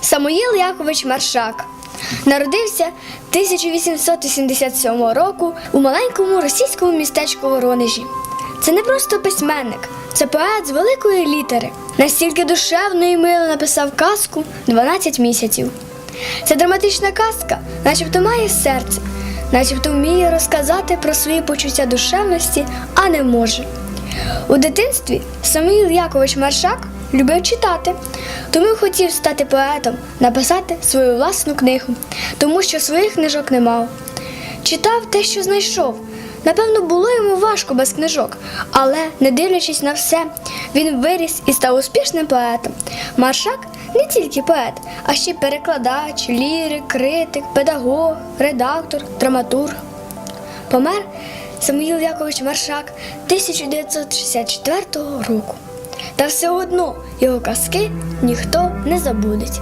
Самуїл Якович Маршак народився 1887 року у маленькому російському містечку Воронежі. Це не просто письменник, це поет з великої літери. Настільки душевно і мило написав казку 12 місяців. Це драматична казка, начебто має серце, начебто вміє розказати про свої почуття душевності, а не може. У дитинстві Самуїл Якович Маршак любив читати, тому хотів стати поетом, написати свою власну книгу, тому що своїх книжок не мав. Читав те, що знайшов. Напевно, було йому важко без книжок, але, не дивлячись на все, він виріс і став успішним поетом. Маршак не тільки поет, а ще й перекладач, лірик, критик, педагог, редактор, драматург. Помер Самуїл Якович Маршак 1964 року. Та все одно його казки ніхто не забудеть.